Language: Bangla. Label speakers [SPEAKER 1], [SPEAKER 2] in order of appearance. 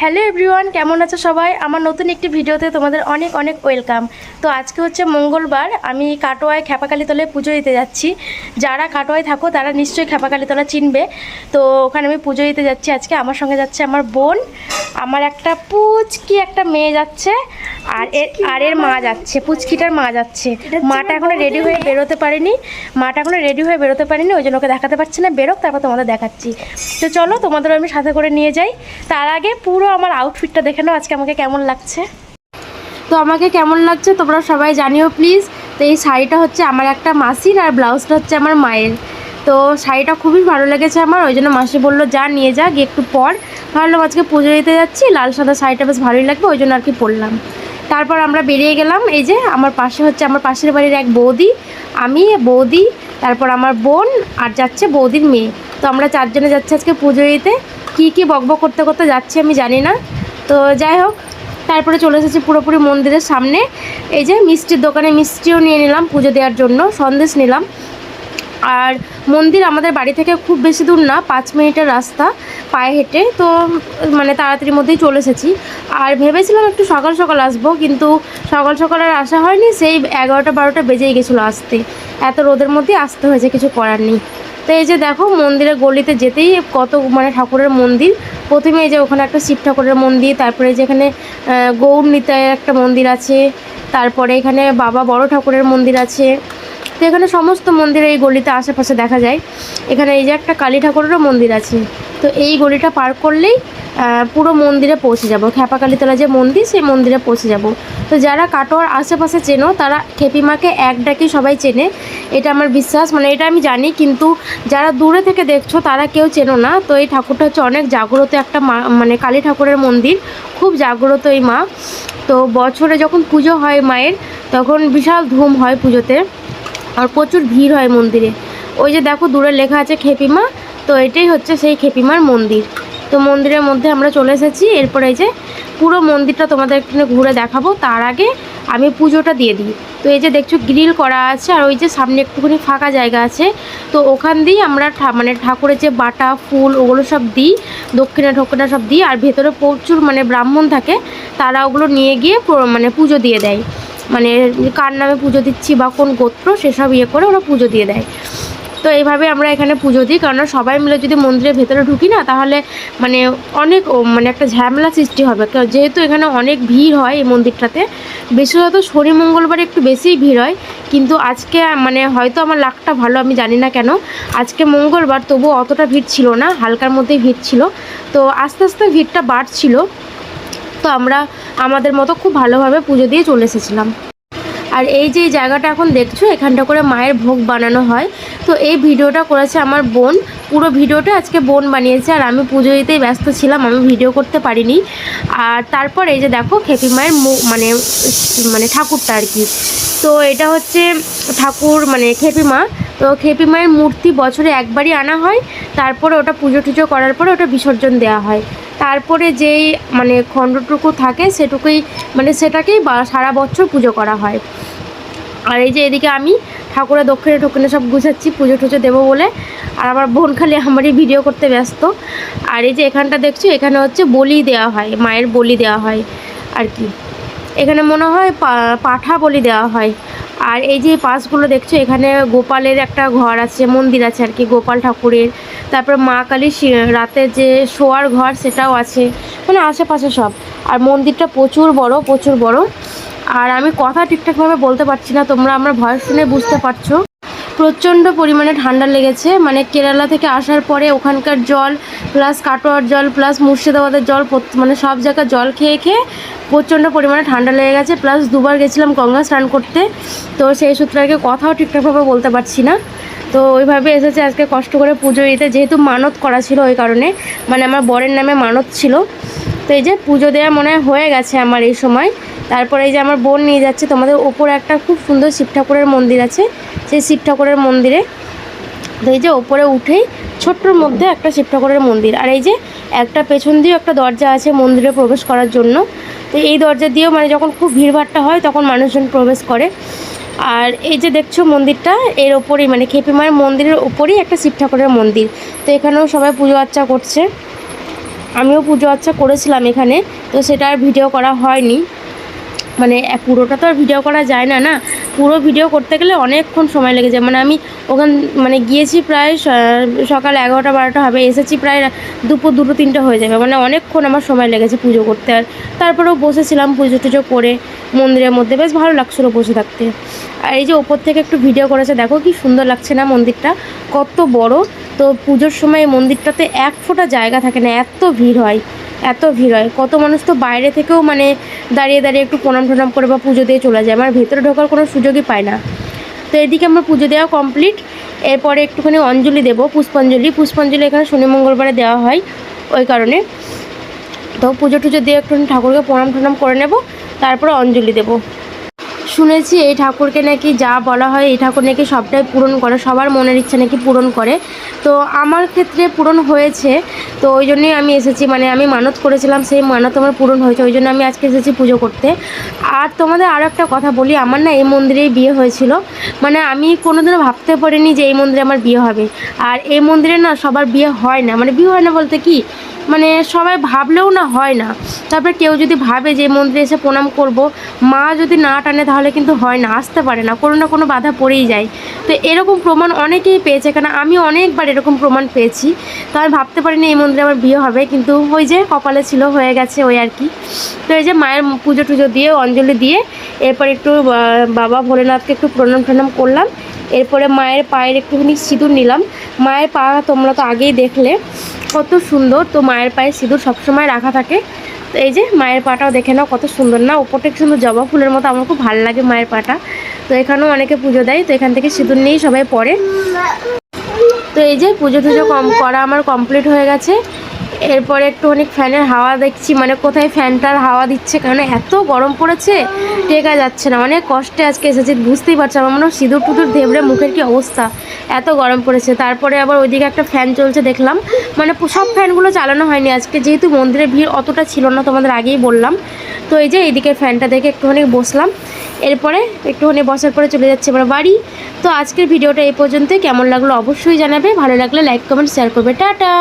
[SPEAKER 1] হ্যালো এভরিওয়ান, কেমন আছো সবাই? আমার নতুন একটি ভিডিওতে তোমাদের অনেক অনেক ওয়েলকাম। তো আজকে হচ্ছে মঙ্গলবার, আমি কাটোয়ায় খেপাকালীতলায় পুজো দিতে যাচ্ছি। যারা কাটোয়ায় থাকো, তারা নিশ্চয়ই খেপাকালীতলা চিনবে। তো ওখানে আমি পুজো দিতে যাচ্ছি। আজকে আমার সঙ্গে যাচ্ছে আমার বোন। আমার একটা পুচকি একটা মেয়ে যাচ্ছে। আর এর আর এর মা যাচ্ছে পুচকিটার মা যাচ্ছে। মাটা এখনও রেডি হয়ে বেরোতে পারেনি। মাটা এখনও রেডি হয়ে বেরোতে পারেনি ওই জন্য ওকে দেখাতে পারছি না। বেরোক তারপর তোমাদের দেখাচ্ছি। তো চলো তোমাদের আমি সাথে করে নিয়ে যাই। তার আগে পুরো আমার আউটফিটটা দেখে নাও আজকে আমাকে কেমন লাগছে। তো আমাকে কেমন লাগছে তোমরা সবাই জানিও প্লিজ তো এই শাড়িটা হচ্ছে আমার একটা মাসির আর ব্লাউজটা হচ্ছে আমার মায়ের। তো শাড়িটা খুবই ভালো লেগেছে আমার ওই জন্য মাসি বলল যা নিয়ে যা গিয়ে একটু পর। ভাবলাম আজকে পুজো দিতে যাচ্ছি লাল সাদা শাড়িটা বেশ ভালোই লাগবে ওই জন্য আর কি পরলাম। তারপর আমরা বেরিয়ে গেলাম, এই যে আমার পাশে হচ্ছে আমার পাশের বাড়ির এক বৌদি, আমি, বৌদি, তারপর আমার বোন আর যাচ্ছে বৌদির মেয়ে। তো আমরা চারজনে যাচ্ছি আজকে পুজো দিতে। কী কী বকবক করতে করতে যাচ্ছি আমি জানি না। তো যাই হোক, তারপরে চলে এসেছি পুরোপুরি মন্দিরের সামনে। এই যে মিষ্টির দোকানে মিষ্টিও নিয়ে নিলাম পুজো দেওয়ার জন্য, সন্দেশ নিলাম। আর মন্দির আমাদের বাড়ি থেকে খুব বেশি দূর না, পাঁচ মিনিটের রাস্তা পায়ে হেঁটে, তো মানে তাড়াতাড়ির মধ্যেই চলে এসেছি। আর ভেবেছিলাম একটু সকাল সকাল আসব, কিন্তু সকাল সকাল আর আসা হয়নি, সেই এগারোটা বারোটা বেজেই গেছিল আসতে। এত রোদের মধ্যে আসতে হয়েছে, কিছু করার নেই। তো এই যে দেখো মন্দিরের গলিতে যেতেই কত মানে ঠাকুরের মন্দির। প্রথমে এই যে ওখানে একটা শিব ঠাকুরের মন্দির, তারপরে যেখানে গৌর নিতায়ের একটা মন্দির আছে, তারপরে এখানে বাবা বড় ঠাকুরের মন্দির আছে। তো এখানে সমস্ত মন্দির এই গলিতে আশেপাশে দেখা যায়। এখানে এই যে একটা কালী ঠাকুরেরও মন্দির আছে। তো এই গলিটা পার করলেই পুরো মন্দিরে পৌঁছে যাব। খ্যাপাকালীতলা যে মন্দির, সেই মন্দিরে পৌঁছে যাব। তো যারা কাটোয়ার আশেপাশে চেনো, তারা খেপিমাকে এক ডাকি সবাই চেনে। এটা আমার বিশ্বাস। মানে এটা আমি জানি, কিন্তু যারা দূরে থেকে দেখছ, তারা কেউ চেনো না। তো এই ঠাকুরটা হচ্ছে অনেক জাগ্রত একটা মা মানে কালী ঠাকুরের মন্দির। খুব জাগ্রত এই মা। তো বছরে যখন পুজো হয় মায়ের, তখন বিশাল ধুম হয় পুজোতে। আর প্রচুর ভিড় হয় মন্দিরে। ওই যে দেখো দূরে লেখা আছে খেপিমা, তো এটাই হচ্ছে সেই খেপিমার মন্দির। তো মন্দিরের মধ্যে আমরা চলে এসেছি, এরপরে যে পুরো মন্দিরটা তোমাদের এখানে ঘুরে দেখাবো। তার আগে আমি পুজোটা দিয়ে দিই। তো এই যে দেখছ গ্রিল করা আছে, আর ওই যে সামনে একটুখানি ফাঁকা জায়গা আছে। তো ওখান দিয়েই আমরা মানে ঠাকুরের যে বাটা, ফুল ওগুলো সব দিই, দক্ষিণা, ঠক্ষিণা সব দিই। আর ভেতরে প্রচুর মানে ব্রাহ্মণ থাকে, তারা ওগুলো নিয়ে গিয়ে মানে পুজো দিয়ে দেয়। মানে কার নামে পুজো দিচ্ছি বা কোন গোত্র, সেসব ইয়ে করে ওরা পুজো দিয়ে দেয়। তো এইভাবে আমরা এখানে পুজো দিই কারণ সবাই মিলে যদি মন্দিরের ভেতরে ঢুকি না, তাহলে মানে অনেক মানে একটা ঝামেলা সৃষ্টি হবে। যেহেতু এখানে অনেক ভিড় হয় এই মন্দিরটাতে, বিশেষত শনি, মঙ্গলবার একটু বেশিই ভিড় হয়। কিন্তু আজকে মানে হয়তো আমার লাকটা ভালো, আমি জানি না কেন। আজকে মঙ্গলবার তবু অতটা ভিড় ছিল না, হালকার মধ্যেই ভিড় ছিল। তো আস্তে আস্তে ভিড়টা বাড়ছিল। তো আমরা আমাদের মতো খুব ভালোভাবে পুজো দিয়ে চলে এসেছিলাম। আর এই যে জায়গাটা এখন দেখছ, এখানটা করে মায়ের ভোগ বানানো হয়। তো এই ভিডিওটা করেছে আমার বোন। পুরো ভিডিওটা আজকে বোন বানিয়েছে, আর আমি পুজো দিতেই ব্যস্ত ছিলাম, আমি ভিডিও করতে পারিনি। আর তারপর এই যে দেখো, খেপি মায়ের মানে মানে ঠাকুরটা আর কি। তো এটা হচ্ছে ঠাকুর মানে খেপি মা। তো খেপি মায়ের মূর্তি বছরে একবারই আনা হয়। তারপরে ওটা পুজো টুজো করার পরে ওটা বিসর্জন দেওয়া হয়। তারপরে যেই মানে খণ্ডটুকু থাকে সেটুকুই মানে সেটাকেই সারা বছর পুজো করা হয়। আর এই যে এদিকে আমি ঠাকুরের দক্ষিণে ঠক্ষিণে সব গুছাচ্ছি, পুজো টুজো দেবো বলে। আর আমার বোন খালি আমারই ভিডিও করতে ব্যস্ত। আর এই যে এখানটা দেখছ, এখানে হচ্ছে বলি দেওয়া হয়, মায়ের বলি দেওয়া হয় আর কি। এখানে মনে হয় পাঠা বলি দেওয়া হয়। আর এই যে পাশগুলো দেখছ, এখানে গোপালের একটা ঘর আছে, মন্দির আছে আর কি, গোপাল ঠাকুরের। তারপর মা কালী রাতে যে শোয়ার ঘর সেটাও আছে মানে আশেপাশে সব। আর মন্দিরটা প্রচুর বড় প্রচুর বড়। আর আমি কথা ঠিকঠাকভাবে বলতে পারছি না, তোমরা আমরা ভয়েস শুনে বুঝতে পারছ। প্রচণ্ড পরিমাণে ঠান্ডা লেগেছে। মানে কেরালা থেকে আসার পরে ওখানকার জল প্লাস কাটোয়ার জল প্লাস মুর্শিদাবাদের জল মানে সব জায়গায় জল খেয়ে খেয়ে প্রচণ্ড পরিমাণে ঠান্ডা লেগে গেছে। প্লাস দুবার গেছিলাম গঙ্গা স্নান করতে। তো সেই সূত্রে আগে কথাও ঠিকঠাকভাবে বলতে পারছি না। তো ওইভাবে এসেছে আজকে কষ্ট করে পুজো দিতে। যেহেতু মানত করা ছিল ওই কারণে মানে আমার বরের নামে মানত ছিল। তো এই যে পুজো দেওয়া মনে হয়ে গেছে আমার এই সময়। তারপরে এই যে আমার বোন নিয়ে যাচ্ছে, তোমাদের ওপরে একটা খুব সুন্দর শিব ঠাকুরের মন্দির আছে, সেই শিব ঠাকুরের মন্দিরে। তো এই যে ওপরে উঠেই ছোট্টর মধ্যে একটা শিব ঠাকুরের মন্দির। আর এই যে একটা পেছন দিয়েও একটা দরজা আছে মন্দিরে প্রবেশ করার জন্য। তো এই দরজা দিয়েও মানে যখন খুব ভিড়ভাট্টা হয়, তখন মানুষজন প্রবেশ করে। আর এই যে দেখছ মন্দিরটা, এর ওপরেই মানে খেপি মায়ের মন্দিরের ওপরেই একটা শিব ঠাকুরের মন্দির। তো এখানেও সবাই পুজো আর্চা করছে। আমিও পুজো আর্চা করেছিলাম এখানে, তো সেটা আর ভিডিও করা হয়নি। মানে পুরোটা তো আর ভিডিও করা যায় না না? পুরো ভিডিও করতে গেলে অনেকক্ষণ সময় লেগে যায়। মানে আমি ওখান মানে গিয়েছি প্রায় সকাল এগারোটা, বারোটা হবে। এসেছি প্রায় দুপুর দুটো, তিনটে হয়ে যাবে। মানে অনেকক্ষণ আমার সময় লেগেছে পুজো করতে। আর তারপরেও বসেছিলাম পুজো টুজো করে মন্দিরের মধ্যে। বেশ ভালো লাগছিল বসে থাকতে। আর এই যে ওপর থেকে একটু ভিডিও করেছে, দেখো কি সুন্দর লাগছে না মন্দিরটা? কত বড়। তো পুজোর সময় মন্দিরটাতে এক ফোঁটা জায়গা থাকে না, এত ভিড় হয়। এত ভিড় হয়। কত মানুষ তো বাইরে থেকেও মানে দাঁড়িয়ে দাঁড়িয়ে একটু প্রণাম টনাম করে বা পুজো দিয়ে চলে যায়। আমার ভেতরে ঢোকার কোনো সুযোগই পায় না। তো এদিকে আমার পুজো দেওয়া কমপ্লিট এরপরে একটুখানি অঞ্জলি দেবো, পুষ্পাঞ্জলি। পুষ্পাঞ্জলি এখানে শনি মঙ্গলবারে দেওয়া হয় ওই কারণে। তো পুজো টুজো দিয়ে একটুখানি ঠাকুরকে প্রণাম টনাম করে নেব। তারপরে অঞ্জলি দেবো। শুনেছি এই ঠাকুরকে নাকি যা বলা হয় এই ঠাকুর নাকি সবটাই পূরণ করে, সবার মনের ইচ্ছা নাকি পূরণ করে। তো আমার ক্ষেত্রে পূরণ হয়েছে, তো ওই জন্যই আমি এসেছি মানে আমি মানত করেছিলাম, সেই মানত আমার পূরণ হয়েছে, ওই জন্য আমি আজকে এসেছি পুজো করতে। আর তোমাদের আরও একটা কথা বলি, আমার না এই মন্দিরেই বিয়ে হয়েছিল মানে আমি কোনোদিনও ভাবতে পারিনি যে এই মন্দিরে আমার বিয়ে হবে। আর এই মন্দিরে না সবার বিয়ে হয় না মানে বিয়ে হয় না বলতে কি মানে সবাই ভাবলেও না হয় না। তারপরে কেউ যদি ভাবে যে মন্দিরে এসে প্রণাম করব। মা যদি না টানে তাহলে কিন্তু হয় না, আসতে পারে না, কোনো না কোনো বাধা পড়েই যায়। তো এরকম প্রমাণ অনেকেই পেয়েছে কারণ আমি অনেকবার এরকম প্রমাণ পেয়েছি। তো আমি ভাবতে পারিনি এই মন্দিরে আমার বিয়ে হবে, কিন্তু ওই যে কপালে ছিল, হয়ে গেছে ওই আর কি। তো এই যে মায়ের পুজো টুজো দিয়ে, অঞ্জলি দিয়ে, এরপর একটু বাবা ভোলেনাথকে একটু প্রণাম টনাম করলাম। এরপরে মায়ের পায়ের একটুখানি সিঁদুর নিলাম। মায়ের পা তোমরা তো আগেই দেখলে। কত সুন্দর। তো মায়ের পায়ে সিঁদুর সবসময় রাখা থাকে। তো এই যে মায়ের পাটাও দেখে নাও কত সুন্দর। না ওপরটা সুন্দর জবা ফুলের মতো। আমার খুব ভালো লাগে মায়ের পাটা। তো এখানেও অনেকে পুজো দেয়। তো এখান থেকে সিঁদুর নিয়েই সবাই পড়ে। তো এই যে পুজো টুজো কম করা আমার কমপ্লিট হয়ে গেছে। এরপরে একটুখানি ফ্যানের হাওয়া দেখছি মানে কোথায় ফ্যানটার হাওয়া দিচ্ছে কারণ এত গরম পড়েছে, টেকা যাচ্ছে না। অনেক কষ্টে আজকে এসেছি, বুঝতেই পারছি, আমার মনে হয় সিঁদুর টুদুর ধেবড়ে মুখের কি অবস্থা, এত গরম পড়েছে। তারপরে আবার ওইদিকে একটা ফ্যান চলছে দেখলাম মানে সব ফ্যানগুলো চালানো হয়নি আজকে, যেহেতু মন্দিরের ভিড় অতটা ছিল না তোমাদের আগেই বললাম। তো এই যে এইদিকে ফ্যানটা দেখে একটুখানি বসলাম, এরপরে একটুখানি বসার পরে চলে যাচ্ছে এবার বাড়ি। তো আজকের ভিডিওটা এই পর্যন্তই, কেমন লাগল অবশ্যই জানাবে, ভালো লাগলে লাইক কমেন্ট শেয়ার করবে, টাটা!